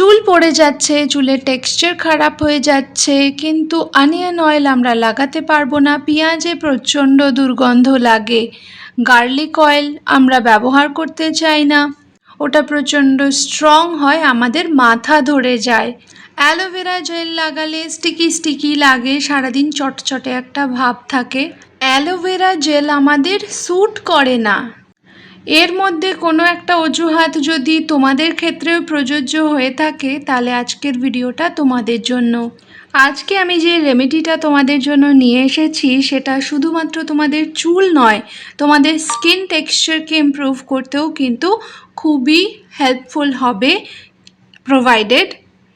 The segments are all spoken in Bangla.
চুল পড়ে যাচ্ছে, চুলের টেক্সচার খারাপ হয়ে যাচ্ছে, কিন্তু অনিয়ন অয়েল আমরা লাগাতে পারব না, পেঁয়াজে প্রচণ্ড দুর্গন্ধ লাগে। গার্লিক অয়েল আমরা ব্যবহার করতে চাই না। ওটা প্রচণ্ড স্ট্রং হয়, আমাদের মাথা ধরে যায়। অ্যালোভেরা জেল লাগালে স্টিকি স্টিকি লাগে, সারাদিন চটচটে একটা ভাব থাকে। অ্যালোভেরা জেল আমাদের স্যুট করে না। এর মধ্যে কোনো একটা অজুহাত যদি তোমাদের ক্ষেত্রেও প্রযোজ্য হয়ে থাকে, তাহলে আজকের ভিডিওটা তোমাদের জন্য। আজকে আমি যে রেমেডিটা তোমাদের জন্য নিয়ে এসেছি, সেটা শুধুমাত্র তোমাদের চুল নয়, তোমাদের স্কিন টেক্সচারকে ইমপ্রুভ করতেও কিন্তু খুবই হেল্পফুল হবে প্রোভাইডেড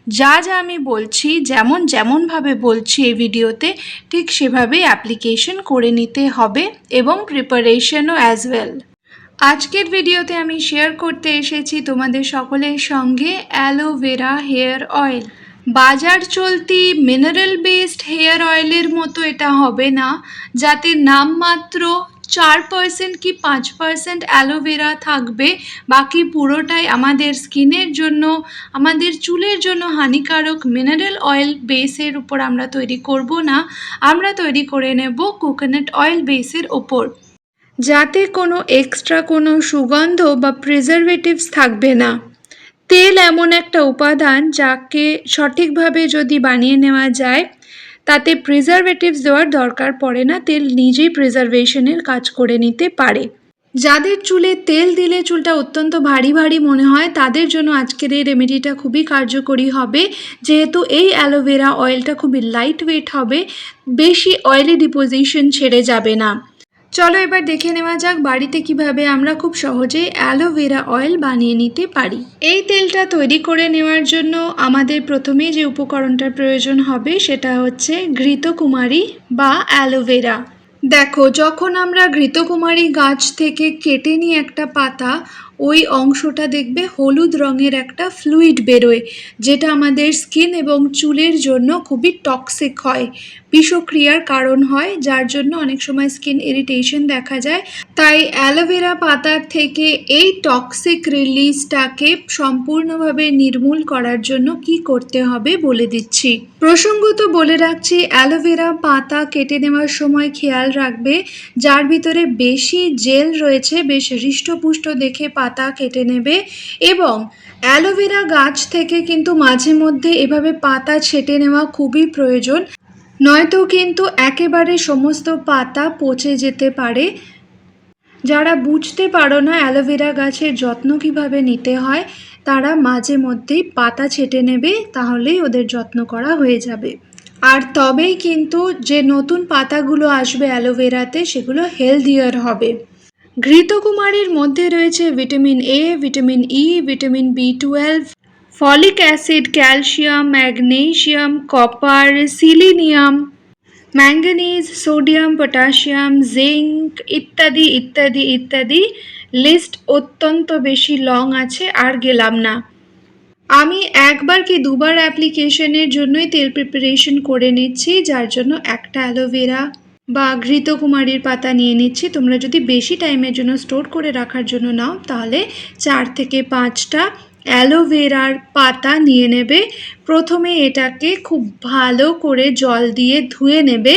যা যা আমি বলছি, যেমন যেমনভাবে বলছি এই ভিডিওতে, ঠিক সেভাবেই অ্যাপ্লিকেশন করে নিতে হবে এবং প্রিপারেশনও অ্যাজ ওয়েল আজকের ভিডিওতে আমি শেয়ার করতে এসেছি তোমাদের সকলের সঙ্গে অ্যালোভেরা হেয়ার অয়েল বাজার চলতি মিনারেল বেসড হেয়ার অয়েলের মতো এটা হবে না, যাতে নামমাত্র চার পার্সেন্ট কি পাঁচ পার্সেন্ট অ্যালোভেরা থাকবে, বাকি পুরোটাই আমাদের স্কিনের জন্য, আমাদের চুলের জন্য হানিকারক মিনারেল অয়েল বেসের উপর আমরা তৈরি করব না, আমরা তৈরি করে নেব কোকোনাট অয়েল বেসের ওপর যাতে কোনো এক্সট্রা কোনো সুগন্ধ বা প্রিজারভেটিভস থাকবে না। তেল এমন একটা উপাদান যাকে সঠিকভাবে যদি বানিয়ে নেওয়া যায়, তাতে প্রিজারভেটিভস দেওয়ার দরকার পড়ে না, তেল নিজেই প্রিজারভেশনের কাজ করে নিতে পারে। যাদের চুলে তেল দিলে চুলটা অত্যন্ত ভারী ভারী মনে হয়, তাদের জন্য আজকের এই রেমেডিটা খুবই কার্যকরী হবে। যেহেতু এই অ্যালোভেরা অয়েলটা খুবই লাইট ওয়েট হবে, বেশি অয়েলি ডিপোজিশন ছেড়ে যাবে না। চলো এবার দেখে নেওয়া যাক বাড়িতে কীভাবে আমরা খুব সহজেই অ্যালোভেরা অয়েল বানিয়ে নিতে পারি। এই তেলটা তৈরি করে নেওয়ার জন্য আমাদের প্রথমে যে উপকরণটার প্রয়োজন হবে সেটা হচ্ছে ঘৃতকুমারী বা অ্যালোভেরা দেখো, যখন আমরা ঘৃতকুমারী গাছ থেকে কেটে নিই একটা পাতা, ওই অংশটা দেখবে হলুদ রঙের একটা ফ্লুইড বেরোয়, যেটা আমাদের স্কিন এবং চুলের জন্য খুবই টক্সিক হয়। বিষক্রিয়ার কারণ হয়, যার জন্য অনেক সময় স্কিন ইরিটেশন দেখা যায়। তাই অ্যালোভেরা পাতার থেকে এই টক্সিক রিলিজটাকে সম্পূর্ণভাবে নির্মূল করার জন্য কি করতে হবে বলে দিচ্ছি। প্রসঙ্গত বলে রাখছি অ্যালোভেরা পাতা কেটে নেওয়ার সময় খেয়াল রাখবে, যার ভিতরে বেশি জেল রয়েছে, বেশ হৃষ্টপুষ্ট দেখে পাতা কেটে নেবে এবং অ্যালোভেরা গাছ থেকে কিন্তু মাঝে মধ্যে এভাবে পাতা ছেটে নেওয়া খুবই প্রয়োজন। নয়তো কিন্তু একেবারে সমস্ত পাতা পচে যেতে পারে। যারা বুঝতে পারো না অ্যালোভেরা গাছের যত্ন কীভাবে নিতে হয়, তারা মাঝে মধ্যেই পাতা ছেটে নেবে, তাহলেই ওদের যত্ন করা হয়ে যাবে। আর তবেই কিন্তু যে নতুন পাতাগুলো আসবে অ্যালোভেরাতে, সেগুলো হেলদিয়ার হবে। ঘৃতকুমারীর মধ্যে রয়েছে vitamin A vitamin E vitamin B twelve folic acid, calcium, magnesium, copper, selenium, manganese, sodium, potassium, zinc ইত্যাদি ইত্যাদি ইত্যাদি। লিস্ট অত্যন্ত বেশি লং আছে, আর গেলাম না। আমি একবার কি দুবার অ্যাপ্লিকেশনের জন্যই তেল প্রিপারেশন করে নিচ্ছি, যার জন্য একটা অ্যালোভেরা বা ঘৃতকুমারীর পাতা নিয়ে নিচ্ছি। তোমরা যদি বেশি টাইমের জন্য স্টোর করে রাখার জন্য নাও, তাহলে চার থেকে পাঁচটা অ্যালোভেরার পাতা নিয়ে নেবে। প্রথমে এটাকে খুব ভালো করে জল দিয়ে ধুয়ে নেবে।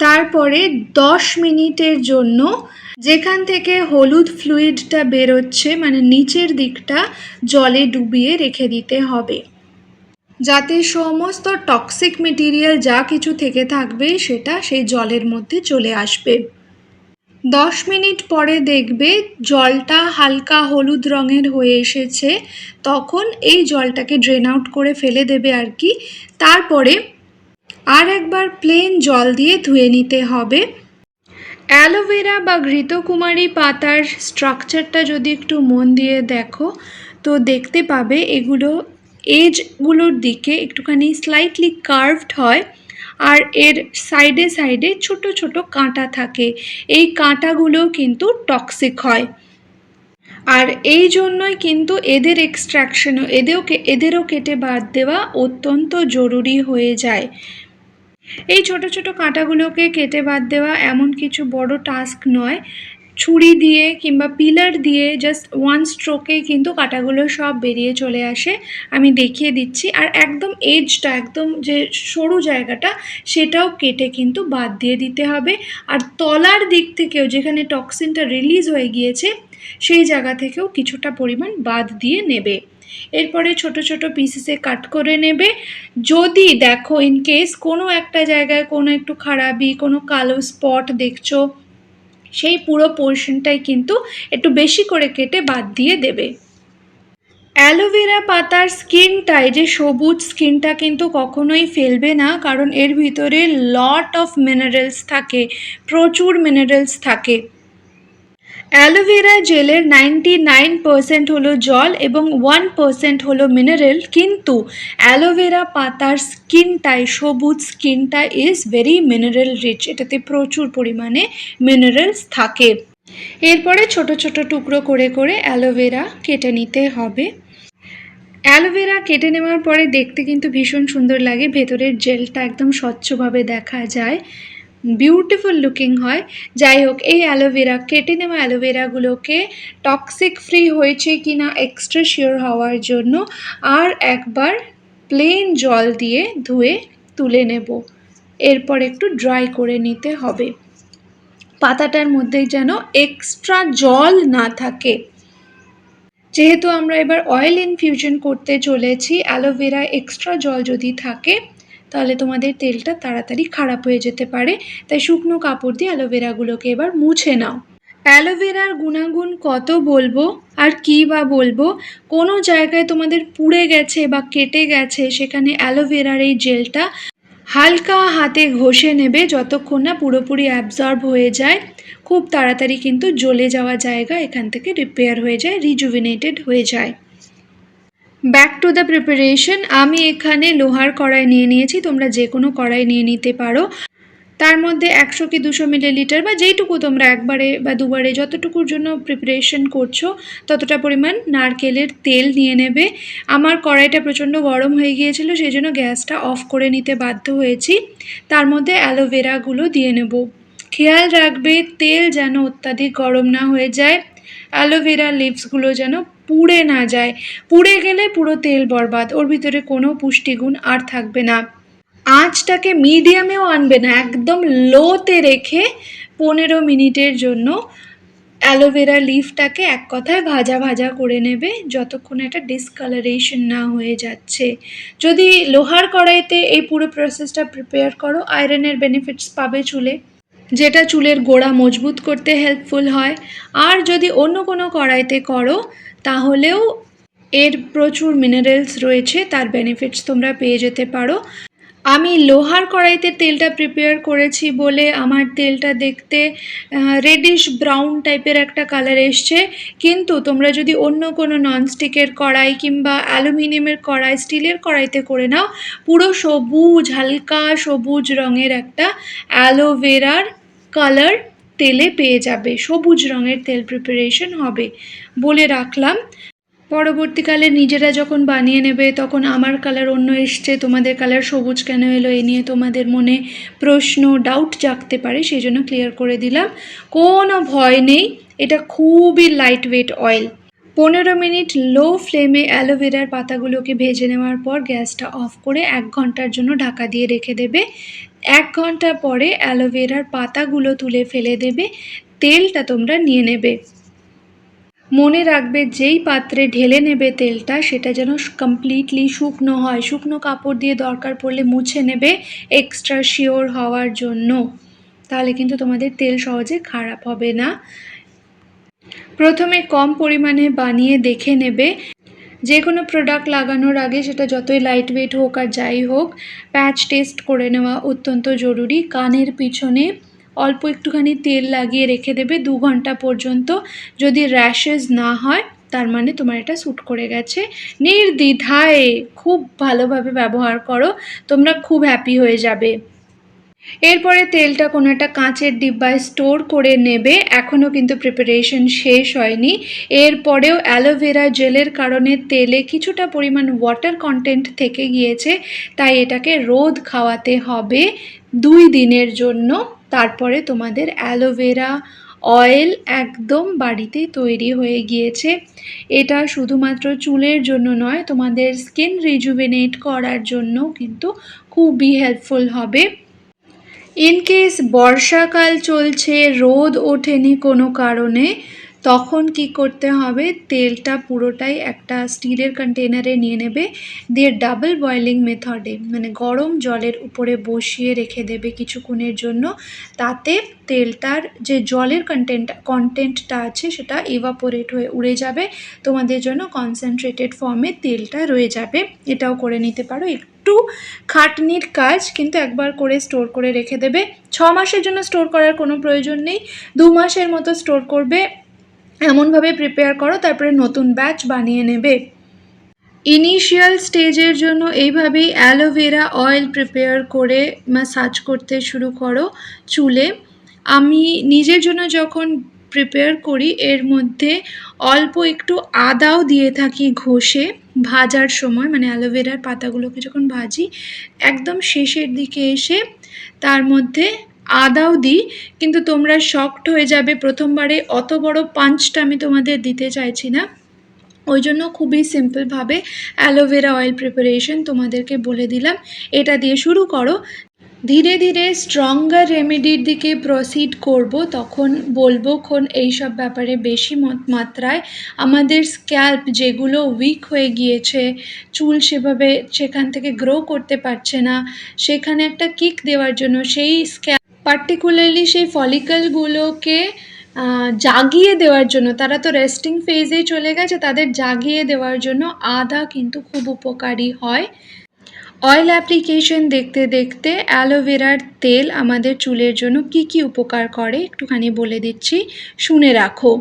তারপরে দশ মিনিটের জন্য যেখান থেকে হলুদ ফ্লুইডটা বেরোচ্ছে মানে নিচের দিকটা জলে ডুবিয়ে রেখে দিতে হবে। যাতে সমস্ত টক্সিক মেটেরিয়াল যা কিছু থেকে থাকবে, সেটা সেই জলের মধ্যে চলে আসবে। দশ মিনিট পরে দেখবে জলটা হালকা হলুদ রঙের হয়ে এসেছে। তখন এই জলটাকে ড্রেন আউট করে ফেলে দেবে আর কি। তারপরে আর একবার প্লেন জল দিয়ে ধুয়ে নিতে হবে। অ্যালোভেরা বা ঘৃতকুমারী পাতার স্ট্রাকচারটা যদি একটু মন দিয়ে দেখো, তো দেখতে পাবে এগুলো, এজগুলোর দিকে একটুখানি স্লাইটলি কার্ভড হয়। আর এর সাইডে সাইডে ছোট ছোট কাঁটা থাকে। এই কাঁটাগুলো কিন্তু টক্সিক হয়। আর এই জন্যই কিন্তু এদের এক্সট্রাকশনও এদেরও এদেরও কেটে বাদ দেওয়া অত্যন্ত জরুরি হয়ে যায়। এই ছোট ছোট কাঁটাগুলোকে কেটে বাদ দেওয়া এমন কিছু বড় টাস্ক নয়। ছুরি দিয়ে কিংবা পিলার দিয়ে জাস্ট ওয়ান স্ট্রোকে কিন্তু কাটাগুলো সব বেরিয়ে চলে আসে। আমি দেখিয়ে দিচ্ছি। আর একদম এজটা একদম যে সরু জায়গাটা, সেটাও কেটে কিন্তু বাদ দিয়ে দিতে হবে। আর তলার দিক থেকেও যেখানে টক্সিনটা রিলিজ হয়ে গিয়েছে, সেই জায়গা থেকেও কিছুটা পরিমাণ বাদ দিয়ে নেবে। এরপরে ছোট ছোট পিসেসে কাট করে নেবে। যদি দেখো ইন কেস কোনো একটা জায়গায় কোনো একটু খারাপই, কোনো কালো স্পট দেখছ সেই পুরো পোর্শনটাই কিন্তু একটু বেশি করে কেটে বাদ দিয়ে দেবে। অ্যালোভেরা পাতার স্কিনটায় যে সবুজ স্কিনটা কিন্তু কখনোই ফেলবে না, কারণ এর ভিতরে লট অফ মিনারেলস থাকে, প্রচুর মিনারেলস থাকে। অ্যালোভেরা জেলের নাইনটি নাইন পার্সেন্ট হলো জল এবং ওয়ান পার্সেন্ট হলো মিনারেল কিন্তু অ্যালোভেরা পাতার স্কিনটায় সবুজ স্কিনটা ইজ ভেরি মিনারেল রিচ এটাতে প্রচুর পরিমাণে মিনারেলস থাকে। এরপরে ছোট ছোট টুকরো করে করে অ্যালোভেরা কেটে নিতে হবে। অ্যালোভেরা কেটে নেওয়ার পরে দেখতে কিন্তু ভীষণ সুন্দর লাগে, ভেতরের জেলটা একদম স্বচ্ছভাবে দেখা যায়। বিউটিফুল লুকিং হয়। যাই হোক এই অ্যালোভেরা কেটে নেওয়া অ্যালোভেরাগুলোকে টক্সিক ফ্রি হয়েছে কি না এক্সট্রা শিওর হওয়ার জন্য আর একবার প্লেন জল দিয়ে ধুয়ে তুলে নেব। এরপর একটু ড্রাই করে নিতে হবে। পাতাটার মধ্যে যেন এক্সট্রা জল না থাকে। যেহেতু আমরা এবার অয়েল ইনফিউশন করতে চলেছি অ্যালোভেরা এক্সট্রা জল যদি থাকে তাহলে তোমাদের তেলটা তাড়াতাড়ি খারাপ হয়ে যেতে পারে। তাই শুকনো কাপড় দিয়ে অ্যালোভেরাগুলোকে এবার মুছে নাও। অ্যালোভেরার গুণাগুণ কত বলব? আর কী বা বলব? কোনো জায়গায় তোমাদের পুড়ে গেছে বা কেটে গেছে, সেখানে অ্যালোভেরার এই জেলটা হালকা হাতে ঘষে নেবে যতক্ষণ না পুরোপুরি অ্যাবজর্ব হয়ে যায়। খুব তাড়াতাড়ি কিন্তু জ্বলে যাওয়া জায়গা এখান থেকে রিপেয়ার হয়ে যায় রিজুভিনেটেড হয়ে যায়। ব্যাক টু দ্য প্রিপারেশন আমি এখানে লোহার কড়াই নিয়ে নিয়েছি, তোমরা যে কোনো কড়াই নিয়ে নিতে পারো। তার মধ্যে একশো কি দুশো মিলিলিটার বা যেইটুকু তোমরা একবারে বা দুবারে যতটুকুর জন্য প্রিপারেশন করছ, ততটা পরিমাণ নারকেলের তেল নিয়ে নেবে। আমার কড়াইটা প্রচণ্ড গরম হয়ে গিয়েছিল সেই জন্য গ্যাসটা অফ করে নিতে বাধ্য হয়েছি। তার মধ্যে অ্যালোভেরাগুলো দিয়ে নেব। খেয়াল রাখবে, তেল যেন অত্যাধিক গরম না হয়ে যায়। অ্যালোভেরা লিভসগুলো যেন পুড়ে না যায়। পুড়ে গেলে পুরো তেল বরবাদ, ওর ভিতরে কোনো পুষ্টিগুণ আর থাকবে না। আঁচটাকে মিডিয়ামেও আনবে না, একদম লোতে রেখে পনেরো মিনিটের জন্য অ্যালোভেরা লিফটাকে এক কথায় ভাজা ভাজা করে নেবে, যতক্ষণ একটা ডিসকালারেশন না হয়ে যাচ্ছে। যদি লোহার কড়াইতে এই পুরো প্রসেসটা প্রিপেয়ার করো আয়রনের বেনিফিটস পাবে চুলে। যেটা চুলের গোড়া মজবুত করতে হেল্পফুল হয়। আর যদি অন্য কোনো কড়াইতে করো, তাহলেও এর প্রচুর মিনারেলস রয়েছে, তার বেনিফিটস তোমরা পেয়ে যেতে পারো। আমি লোহার কড়াইতে তেলটা প্রিপেয়ার করেছি বলে আমার তেলটা দেখতে রেডিশ ব্রাউন টাইপের একটা কালার এসছে। কিন্তু তোমরা যদি অন্য কোনো ননস্টিকের কড়াই কিংবা অ্যালুমিনিয়ামের কড়াই, স্টিলের কড়াইতে করে নাও, পুরো সবুজ, হালকা সবুজ রঙের একটা অ্যালোভেরার কালার তেলে পেয়ে যাবে, সবুজ রঙের তেল প্রিপারেশন হবে। বলে রাখলাম, পরবর্তীকালে নিজেরা যখন বানিয়ে নেবে, তখন আমার কালার অন্য এসছে, তোমাদের কালার সবুজ কেন এলো এ নিয়ে তোমাদের মনে প্রশ্ন ডাউট জাগতে পারে, সেই জন্য ক্লিয়ার করে দিলাম। কোনো ভয় নেই, এটা খুবই লাইট ওয়েট অয়েল পনেরো মিনিট লো ফ্লেমে অ্যালোভেরার পাতাগুলোকে ভেজে নেওয়ার পর গ্যাসটা অফ করে এক ঘণ্টার জন্য ঢাকা দিয়ে রেখে দেবে। এক ঘণ্টা পরে অ্যালোভেরার পাতাগুলো তুলে ফেলে দেবে। তেলটা তোমরা নিয়ে নেবে। মনে রাখবে যেই পাত্রে ঢেলে নেবে তেলটা, সেটা যেন কমপ্লিটলি শুকনো হয়। শুকনো কাপড় দিয়ে দরকার পড়লে মুছে নেবে এক্সট্রা শিওর হওয়ার জন্য। তাহলে কিন্তু তোমাদের তেল সহজে খারাপ হবে না। প্রথমে কম পরিমাণে বানিয়ে দেখে নেবে। যে কোনো প্রোডাক্ট লাগানোর আগে সেটা যতই লাইট ওয়েট হোক আর যাই হোক প্যাচ টেস্ট করে নেওয়া অত্যন্ত জরুরি। কানের পিছনে অল্প একটুখানি তেল লাগিয়ে রেখে দেবে দু ঘণ্টা পর্যন্ত। যদি র্যাশেস না হয়, তার মানে তোমার এটা শ্যুট করে গেছে। নির্দ্বিধায় খুব ভালোভাবে ব্যবহার করো, তোমরা খুব হ্যাপি হয়ে যাবে। এরপরে তেলটা কোনো একটা কাঁচের ডিব্বায় স্টোর করে নেবে। এখনও কিন্তু প্রিপারেশন শেষ হয়নি। এরপরেও অ্যালোভেরা জেলের কারণে তেলে কিছুটা পরিমাণ ওয়াটার কন্টেন্ট থেকে গিয়েছে, তাই এটাকে রোদ খাওয়াতে হবে দুই দিনের জন্য। তারপরে তোমাদের অ্যালোভেরা অয়েল একদম বাড়িতেই তৈরি হয়ে গিয়েছে। এটা শুধুমাত্র চুলের জন্য নয়, তোমাদের স্কিন রিজুভেনেট করার জন্য কিন্তু খুবই হেল্পফুল হবে। ইন কেস বর্ষাকাল চলছে, রোদ ওঠেনি কোনো কারণে, তখন কি করতে হবে? তেলটা পুরোটাই একটা স্টিলের কন্টেনারে নিয়ে নেবে, দিয়ে ডাবল বয়েলিং মেথডে মানে গরম জলের উপরে বসিয়ে রেখে দেবে কিছুক্ষণের জন্য, তাতে তেলটার যে জলের কন্টেন্ট কন্টেন্টটা আছে, সেটা ইভাপোরেট হয়ে উড়ে যাবে। তোমাদের জন্য কনসেন্ট্রেটেড ফর্মে তেলটা রয়ে যাবে। এটাও করে নিতে পারো। একটু খাটনির কাজ কিন্তু একবার করে স্টোর করে রেখে দেবে। ছ মাসের জন্য স্টোর করার কোনো প্রয়োজন নেই। দু মাসের মতো স্টোর করবে। এমনভাবে প্রিপেয়ার করো, তারপরে নতুন ব্যাচ বানিয়ে নেবে। ইনিশিয়াল স্টেজের জন্য এইভাবেই অ্যালোভেরা অয়েল প্রিপেয়ার করে ম্যাসাজ করতে শুরু করো চুলে। আমি নিজের জন্য যখন প্রিপেয়ার করি, এর মধ্যে অল্প একটু আদাও দিয়ে থাকি ঘষে। ভাজার সময় মানে অ্যালোভেরার পাতাগুলোকে যখন ভাজি, একদম শেষের দিকে এসে তার মধ্যে আদাও দিই। কিন্তু তোমরা শক্ট হয়ে যাবে, প্রথমবারে অত বড় পাঞ্চটা আমি তোমাদের দিতে চাইছি না। ওই জন্য খুবই সিম্পলভাবে অ্যালোভেরা অয়েল প্রিপারেশন তোমাদেরকে বলে দিলাম। এটা দিয়ে শুরু করো। ধীরে ধীরে স্ট্রঙ্গার রেমেডির দিকে প্রসিড করব, তখন বলব খন এইসব ব্যাপারে বেশি মাত্রায় আমাদের স্ক্যাল্প যেগুলো উইক হয়ে গিয়েছে, চুল সেভাবে সেখান থেকে গ্রো করতে পারছে না, সেখানে একটা কিক দেওয়ার জন্য সেই স্ক্যাল্প পার্টিকুলারলি সেই ফলিকলগুলোকে জাগিয়ে দেওয়ার জন্য, তারা তো রেস্টিং ফেজেই চলে গেছে, তাদের জাগিয়ে দেওয়ার জন্য আদা কিন্তু খুব উপকারী হয়। অয়েল অ্যাপ্লিকেশন দেখতে দেখতে অ্যালোভেরার তেল আমাদের চুলের জন্য কি কি উপকার করে একটুখানি বলে দিচ্ছি, শুনে রাখো।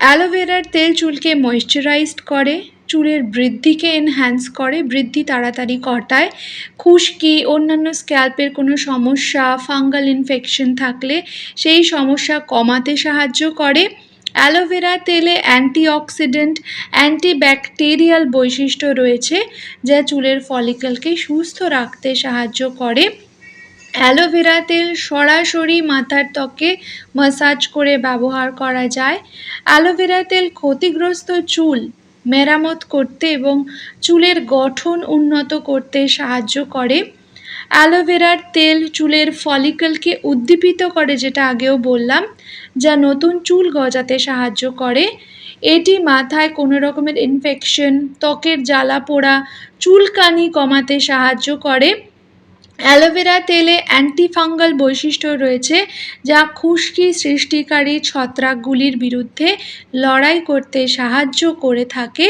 অ্যালোভেরার তেল চুলকে ময়শ্চারাইজড করে, চুলের বৃদ্ধিকে এনহ্যান্স করে, বৃদ্ধি তাড়াতাড়ি ঘটায়। খুশকি, অন্যান্য স্ক্যাল্পের কোনো সমস্যা ফাঙ্গাল ইনফেকশন থাকলে সেই সমস্যা কমাতে সাহায্য করে। অ্যালোভেরা তেলে অ্যান্টিঅক্সিডেন্ট, অ্যান্টিব্যাকটেরিয়াল বৈশিষ্ট্য রয়েছে যা চুলের ফলিকলকে সুস্থ রাখতে সাহায্য করে। অ্যালোভেরা তেল সরাসরি মাথার ত্বকে মাসাজ করে ব্যবহার করা যায়। অ্যালোভেরা তেল ক্ষতিগ্রস্ত চুল মেরামত করতে এবং চুলের গঠন উন্নত করতে সাহায্য করে। অ্যালোভেরার তেল চুলের ফলিকলকে উদ্দীপিত করে, যেটা আগেও বললাম, যা নতুন চুল গজাতে সাহায্য করে। এটি মাথায় কোনো রকমের ইনফেকশন ত্বকের জ্বালা পোড়া, চুলকানি কমাতে সাহায্য করে। অ্যালোভেরা তেলে অ্যান্টিফাঙ্গাল বৈশিষ্ট্য রয়েছে, যা খুশকি সৃষ্টিকারী ছত্রাকগুলির বিরুদ্ধে লড়াই করতে সাহায্য করে থাকে।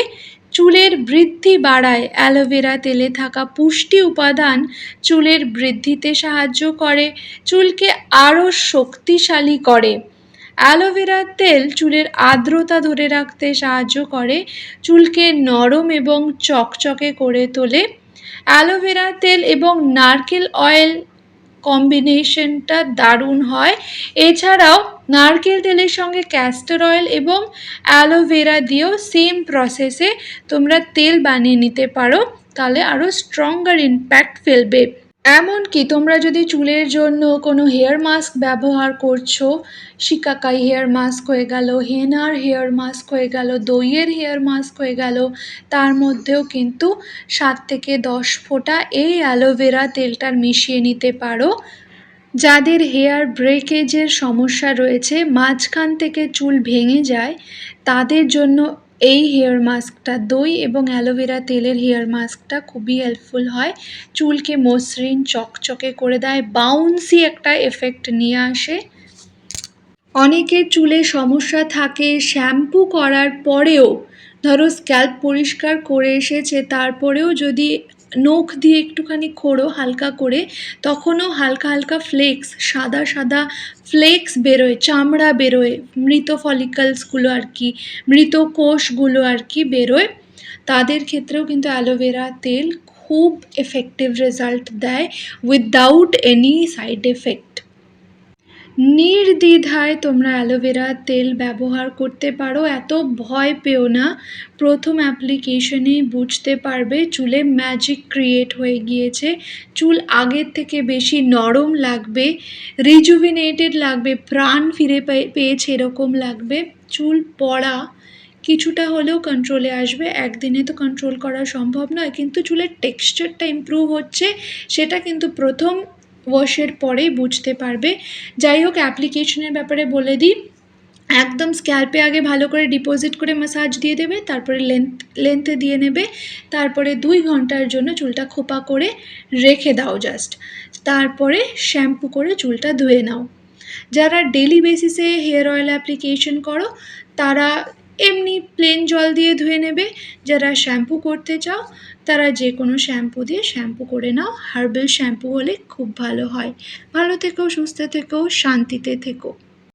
চুলের বৃদ্ধি বাড়ায় অ্যালোভেরা তেলে থাকা পুষ্টি উপাদান চুলের বৃদ্ধিতে সাহায্য করে, চুলকে আরও শক্তিশালী করে। অ্যালোভেরার তেল চুলের আর্দ্রতা ধরে রাখতে সাহায্য করে, চুলকে নরম এবং চকচকে করে তোলে। অ্যালোভেরা তেল এবং নারকেল অয়েল কম্বিনেশনটা দারুণ হয়। এছাড়াও নারকেল তেলের সঙ্গে ক্যাস্টর অয়েল এবং অ্যালোভেরা দিয়েও সেম প্রসেসে তোমরা তেল বানিয়ে নিতে পারো। তাহলে আরও স্ট্রঙ্গার ইম্প্যাক্ট ফেলবে। এমনকি তোমরা যদি চুলের জন্য কোনো হেয়ার মাস্ক ব্যবহার করছ, শিকাকাই হেয়ার মাস্ক হয়ে গেল, হেনার হেয়ার মাস্ক হয়ে গেল, দইয়ের হেয়ার মাস্ক হয়ে গেল, তার মধ্যেও কিন্তু সাত থেকে দশ ফোঁটা এই অ্যালোভেরা তেলটার মিশিয়ে নিতে পারো। যাদের হেয়ার ব্রেকেজের সমস্যা রয়েছে, মাঝখান থেকে চুল ভেঙে যায়, তাদের জন্য এই হেয়ার মাস্কটা দই এবং অ্যালোভেরা তেলের হেয়ার মাস্কটা খুবই হেল্পফুল হয়। চুলকে মসৃণ, চকচকে করে দেয় বাউন্সি একটা এফেক্ট নিয়ে আসে। অনেকের চুলে সমস্যা থাকে শ্যাম্পু করার পরেও, ধরো স্ক্যাল্প পরিষ্কার করে এসেছে, তারপরেও যদি নখ দিয়ে একটুখানি খোড়ো হালকা করে, তখনও হালকা হালকা ফ্লেক্স, সাদা সাদা ফ্লেক্স বেরোয়, চামড়া বেরোয়, মৃত ফলিকলসগুলো আর কি, মৃত কোষগুলো আর কি বেরোয়। তাদের ক্ষেত্রেও কিন্তু অ্যালোভেরা তেল খুব এফেক্টিভ রেজাল্ট দেয় উইদাউট এনি সাইড এফেক্ট নির্দ্বিধায় তোমরা অ্যালোভেরা তেল ব্যবহার করতে পারো, এত ভয় পেও না। প্রথম অ্যাপ্লিকেশনেই বুঝতে পারবে, চুলে ম্যাজিক ক্রিয়েট হয়ে গিয়েছে। চুল আগের থেকে বেশি নরম লাগবে রিজুভিনেটেড লাগবে, প্রাণ ফিরে পেয়ে- পেয়েছে এরকম লাগবে। চুল পড়া কিছুটা হলেও কন্ট্রোলে আসবে, একদিনে তো কন্ট্রোল করা সম্ভব নয়, কিন্তু চুলের টেক্সচারটা ইমপ্রুভ হচ্ছে। সেটা কিন্তু প্রথম ওয়াশের পরেই বুঝতে পারবে। যাই হোক অ্যাপ্লিকেশনের ব্যাপারে বলে দিই, একদম স্ক্যাল্পে আগে ভালো করে ডিপোজিট করে ম্যাসাজ দিয়ে দেবে, তারপরে লেন্থ লেন্থে দিয়ে নেবে, তারপরে দুই ঘণ্টার জন্য চুলটা খোপা করে রেখে দাও জাস্ট তারপরে শ্যাম্পু করে চুলটা ধুয়ে নাও। যারা ডেলি বেসিসে হেয়ার অয়েল অ্যাপ্লিকেশন করো, তারা এমনি প্লেন জল দিয়ে ধুয়ে নেবে। যারা শ্যাম্পু করতে চাও, তারা যে কোনো শ্যাম্পু দিয়ে শ্যাম্পু করে নাও। হার্বাল শ্যাম্পু হলে খুব ভালো হয়। ভালো থেকো, সুস্থ থেকো, শান্তিতে থেকো।